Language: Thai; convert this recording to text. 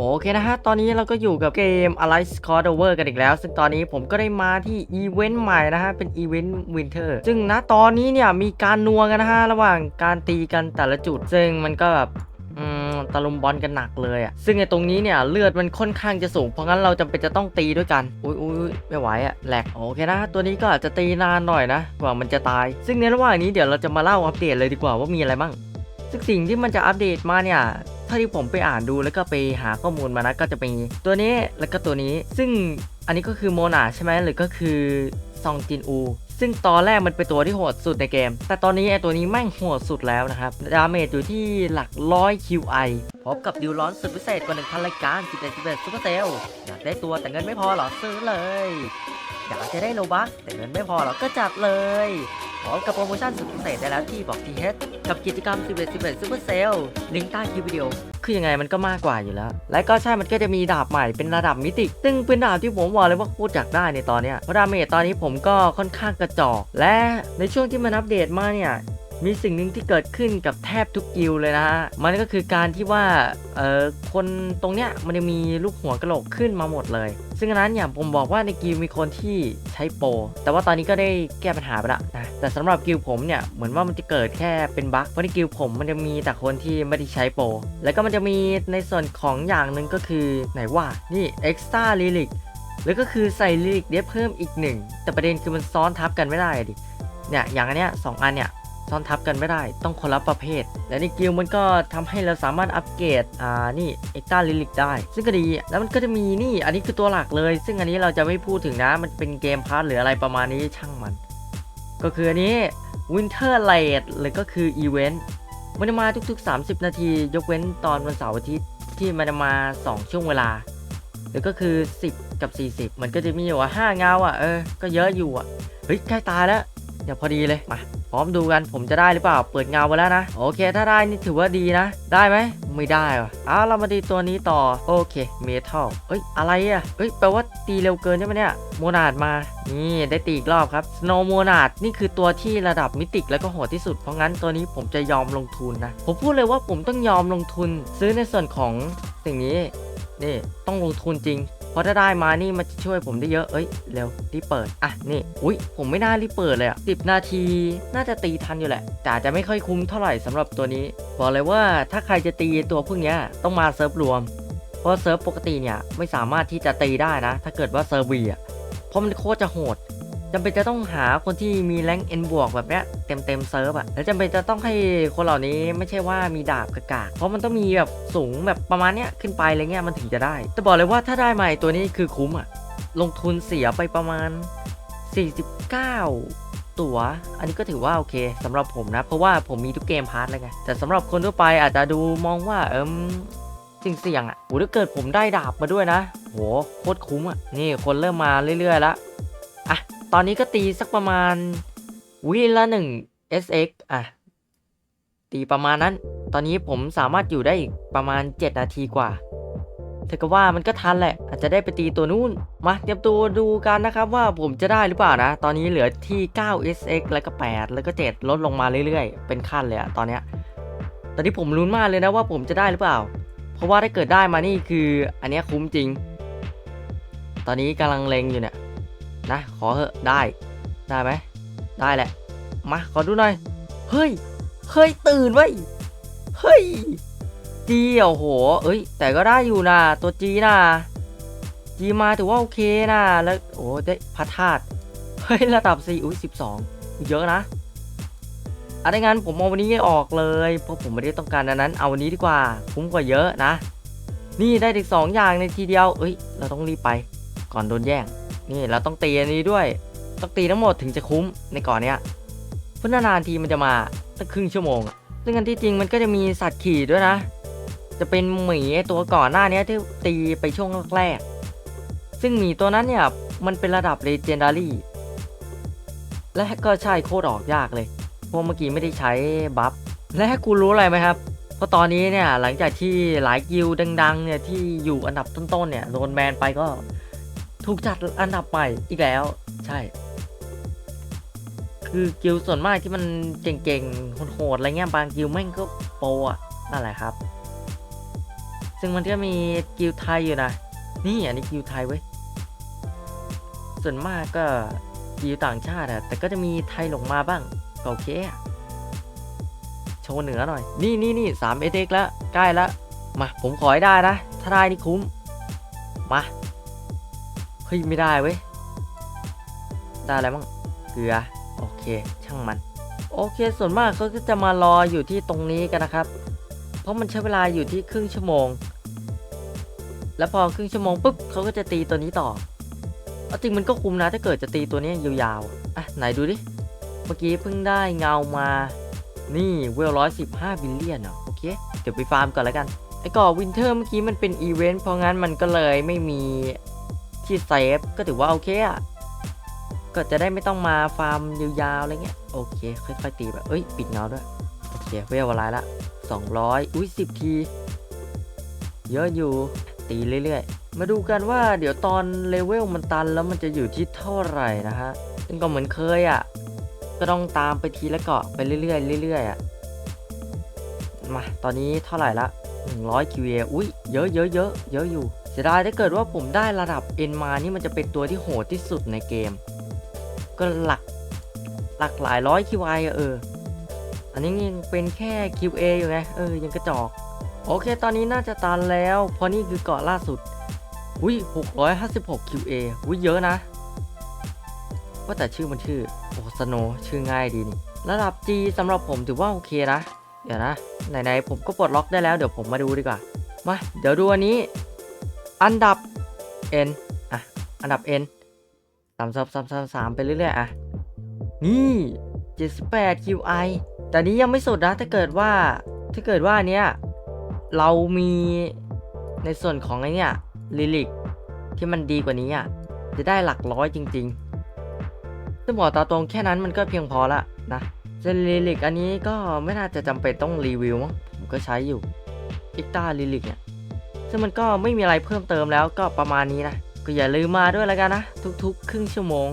โอเคนะฮะ ตอนนี้เราก็อยู่กับเกม Alice c o r d Over กันอีกแล้ว ซึ่งตอนนี้ผมก็ได้มาที่อีเวนต์ใหม่นะฮะ เป็นอีเวนต์วินเทอร์ ซึ่งณตอนนี้เนี่ยมีการนัวกันนะฮะ ระหว่างการตีกันแต่ละจุด ซึ่งมันก็แบบตะลุมบอลกันหนักเลยอะ่ะ ซึ่งไอ้ตรงนี้เนี่ยเลือดมันค่อนข้างจะสูง เพราะงั้นเราจำเป็นจะต้องตีด้วยกัน อุ้ยอุ้ยไม่ไหวอะ่ะ แหลก โอเคนะ ตัวนี้ก็อาจจะตีนานหน่อยนะ กว่ามันจะตาย ซึ่งในระหว่างนี้เดี๋ยวเราจะมาเล่าอัปเดตเลยดีกว่าว่ามีอะไรบ้าง ซึ่งสิ่งที่มันจะอัปเดตมาเนี่ย ถ้าที่ผมไปอ่านดูแล้วก็ไปหาข้อมูลมานะก็จะมีตัวนี้แล้วก็ตัวนี้ ซึ่งอันนี้ก็คือโมนาใช่ไหมหรือก็คือซองจินอู ซึ่งตอนแรกมันเป็นตัวที่โหดสุดในเกม แต่ตอนนี้ไอตัวนี้แม่งโหดสุดแล้วนะครับ ดาเมจอยู่ที่หลักร้อย QI พร้อมกับดิวร้อนสุดพิเศษกว่า1,000รายการ11 11ซุปเปอร์เซลอยากได้ตัวแต่เงินไม่พอเหรอซื้อเลย อยากจะได้โลบัคแต่เงินไม่พอเราก็จัดเลยพร้อมกับโปรโมชั่นสุดพิเศษได้แล้วที่บอกทีเฮดกับกิจกรรม 11 11 Super Sale ลิงก์ใต้คลิปวิดีโอ คือยังไงมันก็มากกว่าอยู่แล้ว และก็ใช่มันก็จะมีดาบใหม่เป็นระดับมิติ ซึ่งเป็นดาบที่ผมบอกเลยว่าโคตรอยากได้ในตอนเนี้ยเพราะดาเมจตอนนี้ผมก็ค่อนข้างกระจอก และในช่วงที่มันอัปเดตมาเนี่ย มีสิ่งหนึ่งที่เกิดขึ้นกับแทบทุกกิลเลยนะฮะ มันก็คือการที่ว่า เอ่อ คนตรงเนี้ยมันจะมีลูกหัวกระโหลกขึ้นมาหมดเลย ซึ่งนั้นเนี่ยผมบอกว่าในกิลมีคนที่ใช้โปร แต่ว่าตอนนี้ก็ได้แก้ปัญหาไปละนะ แต่สำหรับกิลผมเนี่ยเหมือนว่ามันจะเกิดแค่เป็นบั๊ก เพราะในกิลผมมันจะมีแต่คนที่ไม่ได้ใช้โปร แล้วก็มันจะมีในส่วนของอย่างหนึ่งก็คือไหนว่า นี่ extra lyric แล้วก็คือใส่ lyric ได้เพิ่มอีกหนึ่ง แต่ประเด็นคือมันซ้อนทับกันไม่ได้ดิ เนี่ย อย่างอันเนี้ยสองอันเนี่ย ซ้อนทับกันไม่ได้ต้องคนละประเภท และในกิลมันก็ทำให้เราสามารถอัปเกรดอ่านี่เอ็กตาลิลิกได้ ซึ่งก็ดีแล้วมันก็จะมีนี่อันนี้คือตัวหลักเลย ซึ่งอันนี้เราจะไม่พูดถึงนะมันเป็นเกมพาร์ทหรืออะไรประมาณนี้ช่างมัน ก็คืออันนี้ Winter l a t e หรือก็คืออีเวนต์มันจะมาทุก ๆ 30 นาที ยกเว้นตอนวันเสาร์อาทิตย์ที่มันจะมา 2 ช่วงเวลา หรือก็คือ 10 กับ 40 มันก็จะมีอยู่ว่า5เงาอะเออก็เยอะอยู่อะเฮ้ยใกล้ตายแล้วเดี๋ยวพอดีเลยมา พร้อมดูกันผมจะได้หรือเปล่า เปิดเงาไปแล้วนะ โอเค ถ้าได้นี่ถือว่าดีนะ ได้ไหม ไม่ได้ว่ะอ้าวเรามาดีตัวนี้ต่อ โอเค เมทัลเอ้ย อะไรอะเอ้ย แปลว่าตีเร็วเกินใช่ไหมเนี่ย โมนาดมา นี่ได้ตีอีกรอบครับสโนโมนาดนี่คือตัวที่ระดับมิติแล้วก็โหดที่สุด เพราะงั้นตัวนี้ผมจะยอมลงทุนนะ ผมพูดเลยว่าผมต้องยอมลงทุน ซื้อในส่วนของสิ่งนี้ นี่ ต้องลงทุนจริง เพราะถ้าได้มานี่มันจะช่วยผมได้เยอะ เอ้ย เร็วรีบเปิด อะ นี่ อุ้ย ผมไม่น่ารีบเปิดเลยอะสิบนาที น่าจะตีทันอยู่แหละ แต่อาจจะไม่ค่อยคุ้มเท่าไหร่สำหรับตัวนี้ บอกเลยว่าถ้าใครจะตีตัวพวกเนี้ยต้องมาเซิร์ฟรวม เพราะเซิร์ฟปกติเนี่ยไม่สามารถที่จะตีได้นะ ถ้าเกิดว่าเซิร์ฟวีอะ เพราะมันโคตรจะโหด จำเป็นจะต้องหาคนที่มีแรงเอ็นบวกแบบเนี้ยเต็มเต็มเซิร์ฟอะแล้วจำเป็นจะต้องให้คนเหล่านี้ไม่ใช่ว่ามีดาบกากากเพราะมันต้องมีแบบสูงแบบประมาณเนี้ยขึ้นไปอะไรเงี้ยมันถึงจะได้ แต่บอกเลยว่าถ้าได้มาตัวนี้คือคุ้มอะลงทุนเสียไปประมาณ 49ตั๋วอันนี้ก็ถือว่าโอเคสำหรับผมนะ เพราะว่าผมมีทุกเกมพาร์ทเลยไง แต่สำหรับคนทั่วไปอาจจะดูมองว่าเอิมสิ่งเสี่ยงๆอะโหถ้าเกิดผมได้ดาบมาด้วยนะ โหโคตรคุ้มอะนี่คนเริ่มมาเรื่อยๆแล้วอะ ตอนนี้ก็ตีสักประมาณวิละหนึ่ง SX อะ ตีประมาณนั้น ตอนนี้ผมสามารถอยู่ได้อีกประมาณ 7 นาทีกว่าเธอก็ว่ามันก็ทันแหละ อาจจะได้ไปตีตัวนู้น มาเตรียมตัวดูกันนะครับว่าผมจะได้หรือเปล่านะ ตอนนี้เหลือที่ 9 SX แล้วก็ 8 แล้วก็ 7 ลดลงมาเรื่อยๆ เป็นขั้นเลยอะตอนเนี้ย ตอนนี้ผมลุ้นมากเลยนะว่าผมจะได้หรือเปล่า เพราะว่าถ้าเกิดได้มานี่คืออันนี้คุ้มจริง ตอนนี้กำลังเลงอยู่เนี่ย นะขอเหอะได้ได้ไหมได้แหละ มาขอดูหน่อย เฮ้ย เฮ้ยตื่นไว้เฮ้ยจีโอ้โห เอ้ย แต่ก็ได้อยู่นะตัวจีนะจีมาถือว่าโอเคนะแล้วโอ้ได้พระธาตุเฮ้ยระดับสี่อุ้ยสิบสองเยอะนะอะไรงั้นผมเอาวันนี้ออกเลย เพราะผมไม่ได้ต้องการอันนั้น เอาวันนี้ดีกว่าคุ้มกว่าเยอะนะ นี่ได้ถึงสองอย่างในทีเดียว เอ้ย เราต้องรีบไป ก่อนโดนแย่ง นี่เราต้องตีอันนี้ด้วย ต้องตีทั้งหมดถึงจะคุ้มในก่อนเนี้ยเพราะนานๆทีมันจะมาตั้งครึ่งชั่วโมงอะซึ่งอันที่จริงมันก็จะมีสัตว์ขี่ด้วยนะ จะเป็นหมีตัวก่อนหน้านี้ที่ตีไปช่วงแรกๆซึ่งหมีตัวนั้นเนี่ยมันเป็นระดับเลเจนดารี่และก็ใช่โคตรออกยากเลยเพราะเมื่อกี้ไม่ได้ใช้บัฟและกูรู้อะไรไหมครับเพราะตอนนี้เนี่ยหลังจากที่หลายกิลด์ดังๆเนี่ยที่อยู่อันดับต้นๆเนี่ยโดนแบนไปก็ ถูกจัดอันดับใหม่อีกแล้ว ใช่ คือกิลส่วนมากที่มันเก่งๆโหดๆอะไรเงี้ยบางกิลแม่งก็โปรอะนั่นแหละครับ ซึ่งมันก็มีกิลไทยอยู่นะ นี่อันนี้กิลไทยเว้ยส่วนมากก็กิลต่างชาติอะแต่ก็จะมีไทยหลงมาบ้างก็โอเคอะโชว์เหนือหน่อย นี่นี่นี่สามเอเด็กแล้วใกล้แล้วมาผมขอให้ได้นะ ถ้าได้นี่คุ้ม มา เฮ้ย ไม่ได้เว้ย ได้อะไรบ้างเกลือ โอเค ช่างมัน โอเค ส่วนมากเขาก็จะมารออยู่ที่ตรงนี้กันนะครับ เพราะมันใช้เวลาอยู่ที่ครึ่งชั่วโมง แล้วพอครึ่งชั่วโมงปุ๊บเขาก็จะตีตัวนี้ต่ออจริงมันก็คุ้มนะถ้าเกิดจะตีตัวนี้ยาวๆ อะ ไหนดูดิ เมื่อกี้เพิ่งได้เงามา นี่เวลร้อยสิบห้าบิลเลียนเหรอโอเค เดี๋ยวไปฟาร์มก่อนแล้วกัน ไอ้ก่อวินเทอร์เมื่อกี้มันเป็นอีเวนต์เพราะงั้นมันก็เลยไม่มี ที่เซฟก็ถือว่าโอเคอะก็จะได้ไม่ต้องมาฟาร์มยาวๆอะไรเงี้ยโอเค ค่อยๆตีแบบเอ้ยปิดเงาด้วยโอเคเวลอะไรละ 200 อุ้ย10 ที เยอะอยู่ตีเรื่อยๆ มาดูกันว่าเดี๋ยวตอนเลเวลมันตันแล้วมันจะอยู่ที่เท่าไหร่นะฮะซึ่งก็เหมือนเคยอะ่ะ ก็ต้องตามไปทีละเกาะไปเรื่อยๆเรื่อยๆอะมาตอนนี้เท่าไหร่ละ 100 QA อุ้ยเยอะเยอะเยอะเยอะอยู่ สียดายถ้าเกิดว่าผมได้ระดับ N มานี่มันจะเป็นตัวที่โหดที่สุดในเกม ก็หลักหลักหลายร้อย QI อเออ อันนี้ยังเป็นแค่ QA อยู่ไงเออยังกระจอก โอเค ตอนนี้น่าจะตันแล้ว เพราะนี่คือเกาะล่าสุดอุ้ย656 QA อุ้ยเยอะนะ ว่าแต่ชื่อมันชื่อ โอสโนชื่อง่ายดีนี่ระดับ G สำหรับผมถือว่าโอเคนะ เดี๋ยวนะ ไหนๆผมก็ปลดล็อกได้แล้วเดี๋ยวผมมาดูดีกว่า มา เดี๋ยวดูอันนี้ อันดับ N อะ อันดับ N สามสามสามสามสามไปเรื่อยๆ อะ นี่78 QI แต่นี้ยังไม่สุดนะ ถ้าเกิดว่า ถ้าเกิดว่าเนี้ยเรามีในส่วนของไอเนี่ยลิลิกที่มันดีกว่านี้อะ จะได้หลักร้อยจริง ๆ ซึ่งบอกตาตรงแค่นั้นมันก็เพียงพอละนะเซลิลิกอันนี้ก็ไม่น่าจะจำเป็นต้องรีวิวมั้งผมก็ใช้อยู่อิกตาลิลิกเนี่ย ซึ่งมันก็ไม่มีอะไรเพิ่มเติมแล้วก็ประมาณนี้นะ ก็อย่าลืมมาด้วยแล้วกันนะ ทุกๆ ครึ่งชั่วโมง